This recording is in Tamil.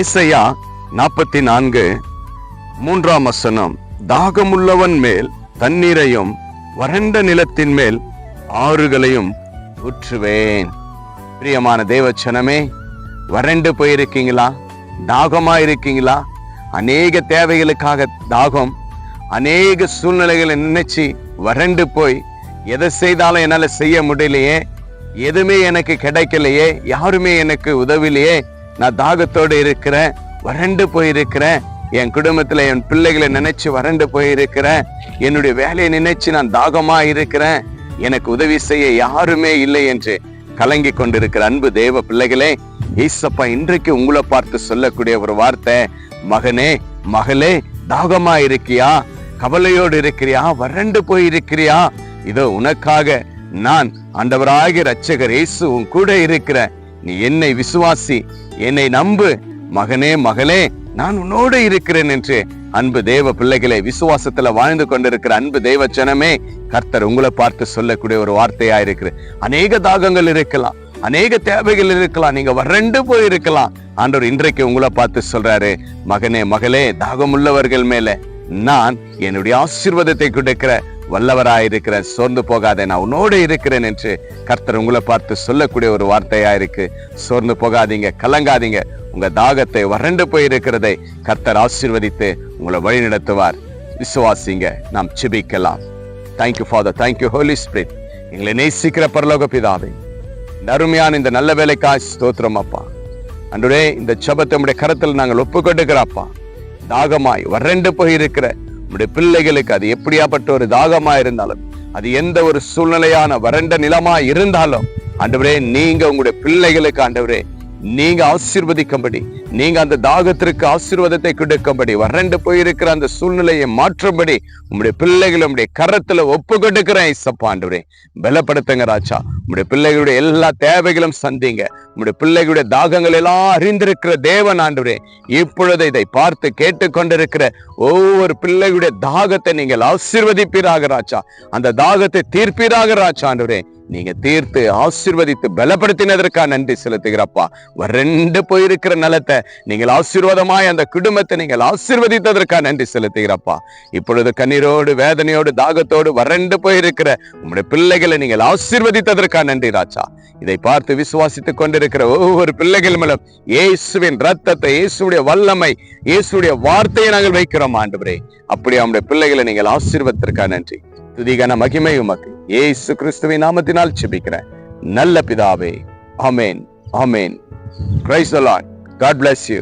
ஏசையா நாற்பத்தி நான்கு மூன்றாம் வசனம். தாகமுள்ளவன் மேல் தண்ணீரையும் வறண்ட நிலத்தின் மேல் ஆறுகளையும் ஊற்றுவேன். பிரியமான தேவச்சனமே வறண்டு போயிருக்கீங்களா? தாகமா இருக்கீங்களா? அநேக தேவைகளுக்காக தாகம் அநேக சூழ்நிலைகளை நினைச்சு வறண்டு போய் எதை செய்தாலும் என்னால செய்ய முடியலையே எதுவுமே எனக்கு கிடைக்கலையே யாருமே எனக்கு உதவிலையே நான் தாகத்தோடு இருக்கிறேன் வறண்டு போயிருக்கிறேன். என் குடும்பத்துல என் பிள்ளைகளை நினைச்சு வறண்டு போயிருக்கிறேன். என்னுடைய வேலையை நினைச்சு நான் தாகமா இருக்கிறேன். எனக்கு உதவி செய்ய யாருமே இல்லை என்று கலங்கி கொண்டிருக்கிற அன்பு தேவ பிள்ளைகளே ஏசப்பா இன்றைக்கு உங்களை பார்த்து சொல்லக்கூடிய ஒரு வார்த்தை மகனே மகளே தாகமா இருக்கியா? கவலையோடு இருக்கிறியா? வறண்டு போயிருக்கிறியா? இதோ உனக்காக நான் ஆண்டவராகிய ரட்சகர் இயேசு உன் கூட இருக்கிற நீ என்னை விசுவாசி என்னை நம்பு. மகனே மகளே நான் உன்னோடு இருக்கிறேன் என்று அன்பு தேவ பிள்ளைகளை விசுவாசத்துல வாழ்ந்து கொண்டிருக்கிற அன்பு தேவ ஜனமே கர்த்தர் உங்களை பார்த்து சொல்லக்கூடிய ஒரு வார்த்தையா இருக்கு அநேக தாகங்கள் இருக்கலாம் அநேக தேவைகள் இருக்கலாம் நீங்க வறண்டு போய் இருக்கலாம் ஆண்டவர் இன்றைக்கு உங்களை பார்த்து சொல்றாரு மகனே மகளே தாகம் உள்ளவர்கள் மேல நான் என்னுடைய ஆசீர்வாதத்தை கொடுக்கிற வல்லவராயிருக்கிறேன் சோர்ந்து போகாதே நான் உன்னோடு இருக்கிறேன் என்று கர்த்தர் உங்களை பார்த்து சொல்லக்கூடிய ஒரு வார்த்தையா இருக்கு. சோர்ந்து போகாதீங்க கலங்காதீங்க. உங்க தாகத்தை வறண்டு போயிருக்கிறதை கர்த்தர் ஆசீர்வதித்து உங்களை வழி நடத்துவார். விசுவாசிங்க நாம் செபிக்கலாம் thank you father thank you holy spirit எங்களை நேசிக்கிற பரலோக பிதாவை இந்த அருமையான இந்த நல்ல வேலைக்காய் ஸ்தோத்திரம் அப்பா. அன்றுடே இந்த சபத்தை உடைய கரத்தில் நாங்கள் ஒப்புக்கொண்டுக்கிறப்பா தாகமாய் வறண்டு போயிருக்கிற நம்முடைய பிள்ளைகளுக்கு அது எப்படியாப்பட்ட ஒரு தாகமா இருந்தாலும் அது எந்த ஒரு சூழ்நிலையான வறண்ட நிலமா இருந்தாலும் ஆண்டவரே நீங்க உங்களுடைய பிள்ளைகளுக்கு ஆண்டவரே நீங்க ஆசீர்வதிக்கும்படி நீங்க அந்த தாகத்திற்கு ஆசீர்வாதத்தை கொடுக்கும்படி வறண்டு போயிருக்கிற அந்த சூழ்நிலையை மாற்றும்படி உங்களுடைய பிள்ளைகள் உங்களுடைய கரத்துல ஒப்பு கொடுக்கிறேன் இசப்பா பலப்படுத்துங்க ராஜா. உங்களுடைய பிள்ளைகளுடைய எல்லா தேவைகளும் சந்திங்க. உங்களுடைய பிள்ளைகளுடைய தாகங்கள் எல்லாம் அறிந்திருக்கிற தேவன் ஆண்டவரே. இப்பொழுது இதை பார்த்து கேட்டுக்கொண்டிருக்கிற ஒவ்வொரு பிள்ளைகளுடைய தாகத்தை நீங்கள் ஆசீர்வதிப்பீராக ராஜா. அந்த தாகத்தை தீர்ப்பீராக ராஜா ஆண்டவரே. நீங்க தீர்த்து ஆசிர்வதித்து பலப்படுத்தினதற்காக நன்றி செலுத்துகிறப்பா. வறண்டு போயிருக்கிற நலத்தை நீங்கள் ஆசீர்வாதமாய் அந்த குடும்பத்தை நீங்கள் ஆசீர்வதித்ததற்காக நன்றி செலுத்துகிறப்பா. இப்பொழுது கண்ணீரோடு வேதனையோடு தாகத்தோடு வறண்டு போயிருக்கிற உங்களுடைய பிள்ளைகளை நீங்கள் ஆசீர்வதித்ததற்காக நன்றி ராஜா. இதை பார்த்து விசுவாசித்துக் கொண்டிருக்கிற ஒவ்வொரு பிள்ளைகள் மேலும் இயேசுவின் ரத்தத்தை இயேசுடைய வல்லமை இயேசுடைய வார்த்தையை நாங்கள் வைக்கிறோம் ஆண்டவரே. அப்படி அவனுடைய பிள்ளைகளை நீங்கள் ஆசீர்வதற்காக நன்றி. துதிகன மகிமை உமக்கு. இயேசு கிறிஸ்துவின் நாமத்தினால் செபிக்கிறேன் நல்ல பிதாவே அமேன் அமேன் praise the God bless you